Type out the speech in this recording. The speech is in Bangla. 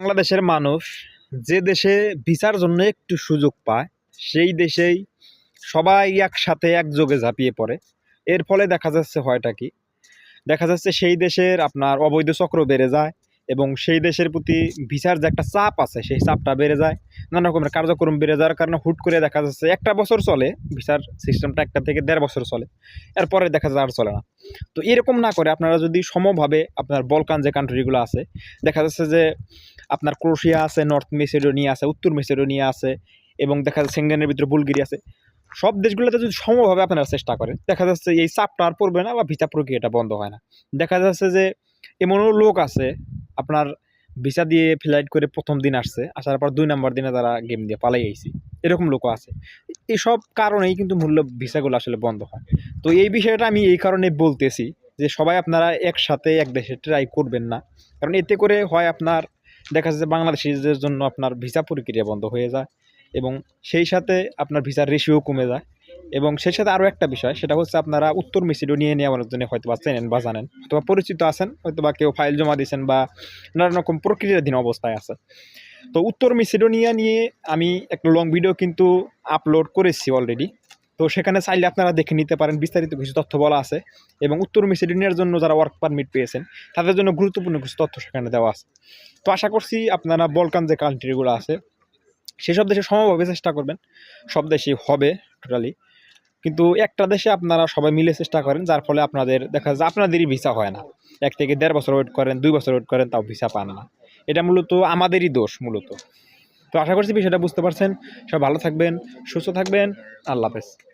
বাংলাদেশের মানুষ যে দেশে ভিসার জন্য একটু সুযোগ পায়, সেই দেশেই সবাই একসাথে একযোগে ঝাঁপিয়ে পড়ে। এর ফলে দেখা যাচ্ছে হয়টা কি? দেখা যাচ্ছে সেই দেশের আপনার অবৈধ চক্র বেড়ে যায় এবং সেই দেশের প্রতি ভিসার যে একটা চাপ আছে, সেই চাপটা বেড়ে যায়। নানা রকমের কার্যক্রম বেড়ে যাওয়ার কারণে হুট করে দেখা যাচ্ছে একটা বছর চলে, ভিসার সিস্টেমটা একটা থেকে দেড় বছর চলে। এরপরে দেখা যায় আর চলে না। তো এরকম না করে আপনারা যদি সমভাবে আপনার বলকান যে কান্ট্রিগুলো আছে, দেখা যাচ্ছে যে আপনার ক্রোশিয়া আছে নর্থ মেসিডোনিয়া আছে, উত্তর মেসিডোনিয়া আছে, এবং দেখা যাচ্ছে সেঙ্গেনের ভিতরে বুলগেরিয়া আছে, সব দেশগুলোতে যদি সমভাবে আপনারা চেষ্টা করেন, দেখা যাচ্ছে এই চাপটা আর পড়বে না বা ভিসা প্রক্রিয়াটা বন্ধ হয় না। দেখা যাচ্ছে যে এমনও লোক আছে আপনার ভিসা দিয়ে ফ্লাইট করে প্রথম দিন আসছে, আসার পর দুই নম্বর দিনে তারা গেম দিয়ে পালাই আইছি। এরকম লোকও আছে। এসব কারণেই কিন্তু মূল্য ভিসাগুলো আসলে বন্ধ হয়। তো এই বিষয়টা আমি এই কারণে বলতেছি যে সবাই আপনারা একসাথে, এক দেশে ট্রাই করবেন না। কারণ এতে করে হয় আপনার, দেখা যাচ্ছে বাংলাদেশিদের জন্য আপনার ভিসা প্রক্রিয়া বন্ধ হয়ে যায় এবং সেই সাথে আপনার ভিসার রেশিও কমে যায়। এবং সেই সাথে আরও একটা বিষয়, সেটা হচ্ছে আপনারা উত্তর মেসিডোনিয়া নেওয়ার জন্য হয়তো বা চেনেন বা জানেন, অথবা পরিচিত আছেন হয়তো বা কেউ ফাইল জমা দিয়েছেন বা নানা রকম প্রক্রিয়াধীন অবস্থায় আছে। তো উত্তর মেসিডোনিয়া নিয়ে আমি একটা লং ভিডিও কিন্তু আপলোড করেছি অলরেডি তো সেখানে চাইলে আপনারা দেখে নিতে পারেন, বিস্তারিত কিছু তথ্য বলা আছে। এবং উত্তর মেসিডোনিয়ার জন্য যারা ওয়ার্ক পারমিট পেয়েছেন, তাদের জন্য গুরুত্বপূর্ণ কিছু তথ্য সেখানে দেওয়া আছে। তো আশা করছি আপনারা বলকান যে কান্ট্রিগুলো আছে, সেসব দেশে সমভাবে চেষ্টা করবেন। সব দেশেই হবে টোটালি কিন্তু একটা দেশে আপনারা সবাই মিলে চেষ্টা করেন, যার ফলে আপনাদের দেখা যায় আপনাদেরই ভিসা হয় না। এক থেকে দেড় বছর ওয়েট করেন, দুই বছর ওয়েট করেন, তাও ভিসা পান না। এটা মূলত আমাদেরই দোষ মূলত। তো আশা করছি বিষয়টা বুঝতে পারছেন। সব ভালো থাকবেন, সুস্থ থাকবেন। আল্লাহ হাফেজ।